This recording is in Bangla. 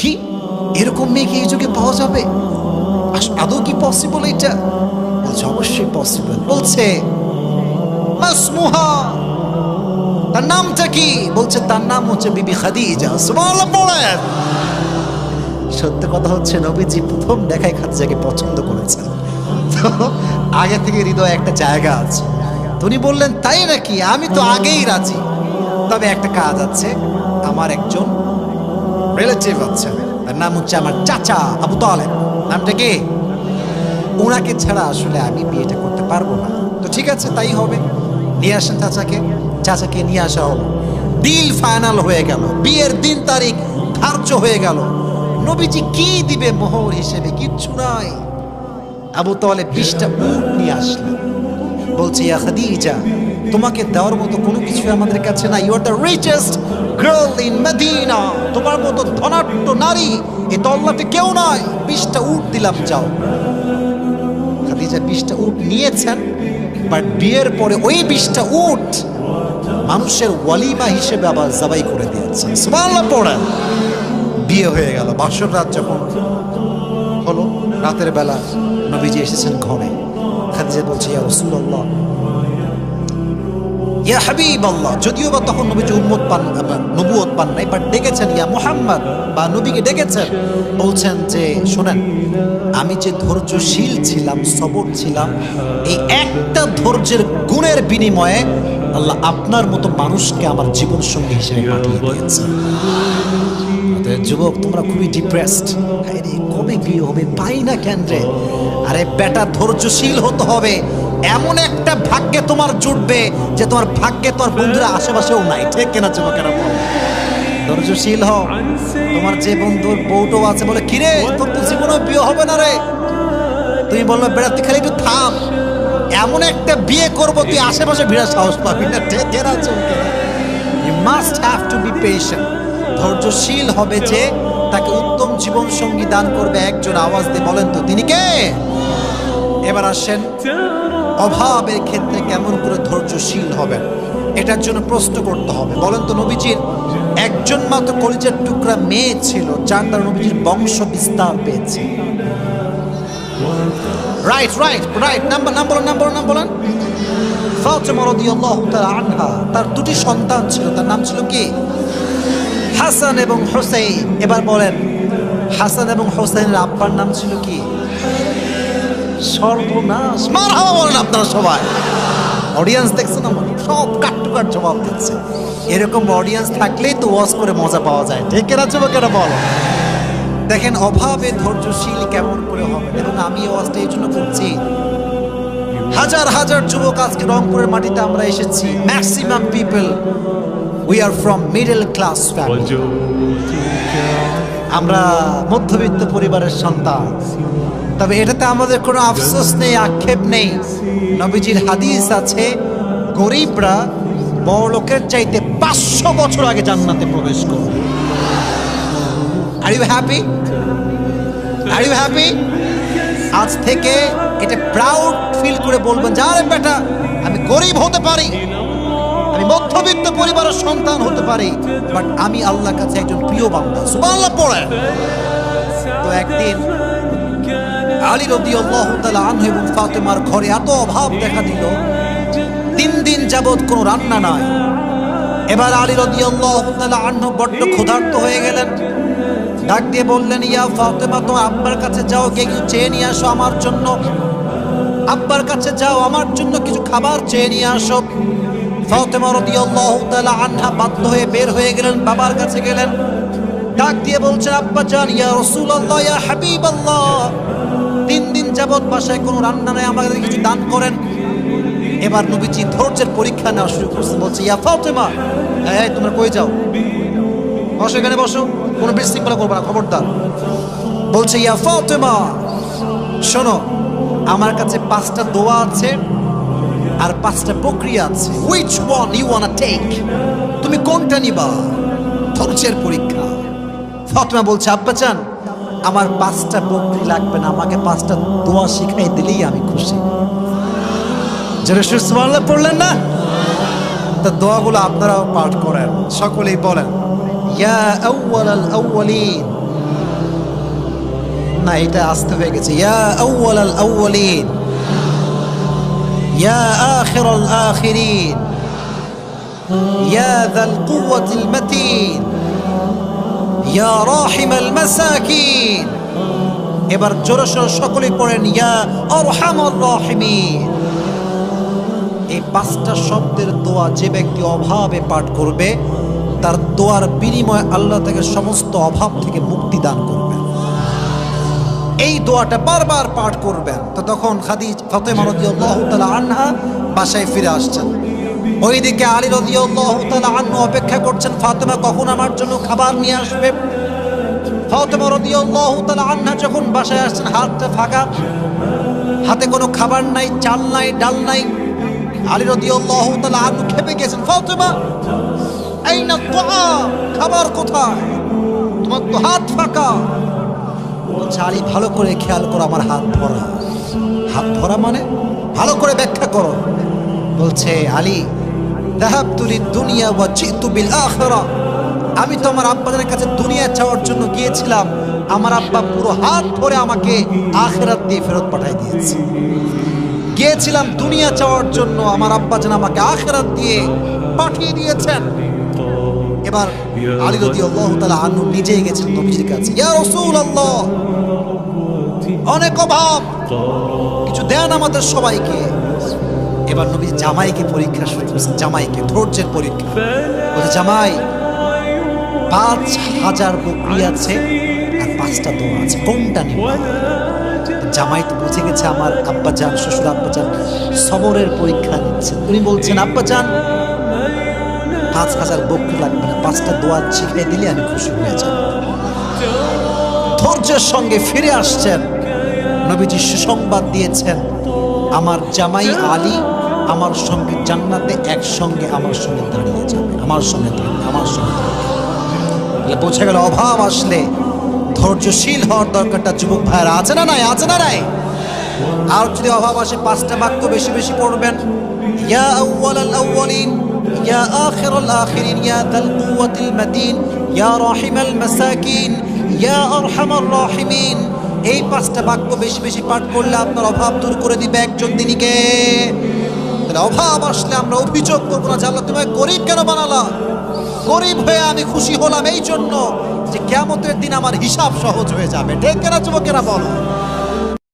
কি? এরকম মেয়েকে এই যুগে পাওয়া যাবে? আদৌ কি পসিবল এটা? বলছে, অবশ্যই পসিবল বলছে, মাসমুহা, তার নামটা কি? বলছে, তার নাম হচ্ছে বিবি খাদিজা। সুবহানাল্লাহ সত্য কথা হচ্ছে, নবীজি প্রথম দেখায় খাদিজাকে পছন্দ করেছেন। তো, আগে থেকে হৃদয়ে একটা জায়গা আছে। উনি বললেন, তাই নাকি? আমি তো আগেই রাজি। তবে একটা কাজ আছে, আমার একজন রিলেটিভ আছে তার নাম হচ্ছে আমার চাচা আবু তালেব। নামটা কি? ওনাকে ছাড়া আসলে আমি বিয়েটা করতে পারব না। তো ঠিক আছে, তাই হবে। নিয়ে আসেন চাচাকে। চাচাকে নিয়ে আসা হলো ডিল ফাইনাল হয়ে গেল। বিয়ের দিন তারিখ ধার্য হয়ে গেল। নবীজি কি দিবে মোহর হিসেবে? কিচ্ছু নাই। আবু তাহলে বিশটা উট নিয়ে আসলেন। বলছে, ইয়া খাদিজা, তোমাকে দেওয়ার মতো কোনো কিছু আমাদের কাছে না you are the richest girl in Medina তোমার মতো ধনাঢ্য নারী এই তল্লাটে কেউ নয় বিশটা উট দিলাম, যাও। খাদিজা বিশটা উট নিয়েছেন বাট বিয়ের পরে ওই বিশটা উট মানুষের ওয়ালিমা হিসেবে আবার জবাই করে দিয়েছেন সুবহানাল্লাহ, পড়েন। বিয়ে হয়ে গেল, বাসর রাত যখন হলো, রাতের বেলা নবীজি এসেছেন ঘরে। খাদিজা বলছে, ইয়া রাসূলুল্লাহ ইয়া হাবিব আল্লাহ যদিও বা তখন নবীজি উম্মত পান নবুয়ত পান নাই বাট ডেকেছেন, ইয়া মুহাম্মদ, বা নবীকে ডেকেছেন, বলছেন যে, শোনেন, আমি যে ধৈর্যশীল ছিলাম, সবর ছিলাম, এই একটা ধৈর্যের গুণের বিনিময়ে আল্লাহ আপনার মতো মানুষকে আমার জীবন সঙ্গী হিসেবে পাঠিয়ে দিয়েছেন যুবক, তোমরা খুবই ডিপ্রেসড কবে বিয়ে হবে, পাই না কেন রে? আরে বেটা, ধৈর্যশীল হতে হবে। এমন একটা ভাগ্যে তোমার জুটবে যে তোমার ভাগ্যে তোমার বন্ধুরা আশেপাশেও নাই। ঠিক কেনা যুবকেরা? বলো ধৈর্যশীল হও। তোমার যে বন্ধুর বউটো আছে বলে, কিরে, তোর তো জীবনে বিয়ে হবে না রে। তুমি বলল বেড়া, তুই খালি একটু থাম। এমন একটা বিয়ে করব, তুই আশেপাশে ভিড়ার সাহস পাবি না। ঠিক কেনা চমকে you must have to be patient ধৈর্যশীল হবে যে তাকে উত্তম জীবন সঙ্গী দান করবে একজন আওয়াজ দিয়ে। বলেন তো, তিনি কে? এবার আসেন। অভাবের ক্ষেত্রে কেমন করে ধৈর্যশীল হবেন? এটার জন্য প্রশ্ন করতে হবে। বলেন তো নবীজির একজন মাত্র কলিজার টুকরা মেয়ে ছিল, যার দ্বারা নবীজির বংশ বিস্তার পেয়েছে। রাইট রাইট রাইট নাম্বার নাম বলেন নাম বলেন নাম বলেন। আনহা, তার দুটি সন্তান ছিল, তার নাম ছিল কি? হাসান এবং হোসেন এবার বলেন, হাসান এবং হোসেনের আব্বার নাম ছিল কি? সর্বনাশ। মার হাওয়া বলেন আপনারা সবাই। অডিয়েন্স দেখছেন আমার সব কাট টু কাট জবাব দিচ্ছে। এরকম অডিয়েন্স থাকলেই তো ওয়াজ করে মজা পাওয়া যায়। ঠিক কেনা যুবকেরা বলো? দেখেন অভাবে ধৈর্যশীল কেমন করে হবে? এবং আমি ওয়াজটা এই জন্য করছি। হাজার হাজার যুবক আজকে রংপুরের মাটিতে আমরা এসেছি। Maximum people we are from middle class family আমরা মধ্যবিত্ত পরিবারের সন্তান। তবে এটাতে আমাদের কোনো আফসোস নেই, আক্ষেপ নেই। নবীজির হাদিস আছে, গরিবরা বড় লোকের চাইতে পাঁচশো বছর আগে জান্নাতে প্রবেশ করবে। Are you happy are you happy আজ থেকে এটা প্রাউড ফিল করে বলবেন যা, আরে বেটা, আমি গরিব হতে পারি। আমি মধ্যবিত্ত পরিবারের সন্তান হতে পারি। বাট আমি আল্লাহর কাছে একজন প্রিয় বান্দা। সুবহানাল্লাহ পড়ে। তো একদিন আলী তাআলা আনহু এবং ফাতেমার ঘরে এত অভাব দেখা দিল। তিন দিন যাবত কোনো রান্না নাই। এবার আলী তাআলা আনহু বড্ড ক্ষুধার্ত হয়ে গেলেন। ডাক দিয়ে বললেন, ইয়া ফাতেমা, তো আব্বার কাছে যাও, গিয়ে কিছু চেয়ে নিয়ে আসো আমার জন্য। আব্বার কাছে যাও, আমার জন্য কিছু খাবার চেয়ে নিয়ে আসো। ফাতেমা তাআলা আনহা বাধ্য হয়ে বের হয়ে গেলেন, বাবার কাছে গেলেন। ডাক দিয়ে বলছেন, আব্বা জান, ইয়া রাসূলুল্লাহ, ইয়া হাবিবাল্লাহ। তিন দিন যাবত বাসায় কোনো রান্না নাই আমাদের কিছু দান করেন। এবার নবীজি ধৈর্যের পরীক্ষা নেওয়া শুরু করছে, বলছে, ইয়া ফাতেমা! হ্যাঁ তোমরা কই যাও? বসো এখানে, বসো। কোনো বিশৃঙ্খলা করব না, খবরদার। বলছে, ইয়া ফাতেমা! শোনো, আমার কাছে পাঁচটা দোয়া আছে আর পাঁচটা প্রক্রিয়া আছে। Which one you wanna take তুমি কোনটা নিবা? ধৈর্যের পরীক্ষা। ফাতেমা বলছে আব্বা চান আমার পাঁচটা প্রক্রিয়া লাগবে না, আমাকে পাঁচটা দোয়া শিখাই দিলেই আমি খুশি। পড়লেন না? তা দোয়াগুলো আপনারাও পাঠ করেন, সকলেই বলেন, ইয়া না, এটা আসতে হয়ে গেছে, ইয়া ইয়া ইয়া যাল কুওয়াতিল ইয়া রাহিম আল মাসাকিন। এবার জোরে সোরে সকলে পড়েন, ইয়া আরহামার রাহিমিন। এই পাঁচটা শব্দের দোয়া যে ব্যক্তি অভাবে পাঠ করবে, তার দোয়ার বিনিময়ে আল্লাহ থেকে সমস্ত অভাব থেকে মুক্তি দান করবেন। এই দোয়াটা বারবার পাঠ করবেন। তো তখন খাদিজ ফাতেমা রাদিয়াল্লাহু তাআলা আনহা বাসায় ফিরে আসছেন। ওইদিকে আলী রাদিয়াল্লাহু তাআলা আনহু অপেক্ষা করছেন, ফাতেমা কখন আমার জন্য খাবার নিয়ে আসবে? ফাতেমা রাদিয়াল্লাহু তাআলা আনহা যখন বাসায় আসছেন, হাতটা ফাঁকা, হাতে কোনো খাবার নাই, চাল নাই, ডাল নাই, আলী রাদিয়াল্লাহু তাআলা আনহু খেপে গেছেন, ফাতেমা আইনা দোয়া খাবার কোথায়? তোমার তো হাত ফাঁকা। বলছে, আলী, ভালো করে খেয়াল করো, আমার হাত ভরা। হাত ভরা মানে ভালো করে ব্যাখ্যা করো। বলছে, আলী দুনিয়া বিল আমি তো আমার আব্বাদের কাছে দুনিয়া চাওয়ার জন্য গিয়েছিলাম। আমার আব্বা পুরো হাত ভরে আমাকে আখেরাত দিয়ে ফেরত পাঠাই দিয়েছে। গিয়েছিলাম দুনিয়া চাওয়ার জন্য। আমার আব্বা যেন আমাকে আখেরাত দিয়ে পাঠিয়ে দিয়েছেন। এবার আলী রদি আল্লাহ তালা আনু নিজেই গেছেন নবীজির কাছে। ইয়া রসুল আল্লাহ অনেক অভাব। কিছু দেন আমাদের সবাইকে। এবার নবী জামাইকে পরীক্ষা শুরু করেছেন জামাইকে, ধৈর্যের পরীক্ষা। বলছে জামাই, পাঁচ হাজার বকরি আছে আর পাঁচটা দোয়া আছে, কোনটা নিব? জামাই তো বুঝে গেছে, আমার আব্বা যান শ্বশুর আব্বা যান সবরের পরীক্ষা নিচ্ছেন উনি বলছেন আব্বা যান পাঁচ হাজার বকরি লাগবে না, পাঁচটা দোয়া শিখে দিলে আমি খুশি হয়ে যাব। ধৈর্যের সঙ্গে ফিরে আসছেন, নবীজি সুসংবাদ দিয়েছেন। আমার জামাই আলী আমার সঙ্গে জান্নাতে একসঙ্গে আমার সঙ্গে দাঁড়িয়ে যাবে, আমার সঙ্গে দাঁড়িয়ে আমার সঙ্গে তাহলে বোঝা গেল, অভাব আসলে ধৈর্যশীল হওয়ার দরকারটা যুবক ভাইয়েরা, আছে না নাই? আছে না নাই? আর যদি অভাব আসে, পাঁচটা বাক্য বেশি বেশি পড়বেন। ইয়া আউয়াল আউয়ালিন, ইয়া ইয়া ইয়া ইয়া এই পাঁচটা বাক্য বেশি বেশি পাঠ করলে আপনার অভাব দূর করে দিবে একজন দিনীকে অভাব আসলে আমরা অভিযোগ করব না, জানলো তুমি তোমায় গরিব কেন বানালা? গরিব হয়ে আমি খুশি হলাম এই জন্য যে কেমতের দিন আমার হিসাব সহজ হয়ে যাবে। ঠিক কেনা, যুবকেরা, বলো?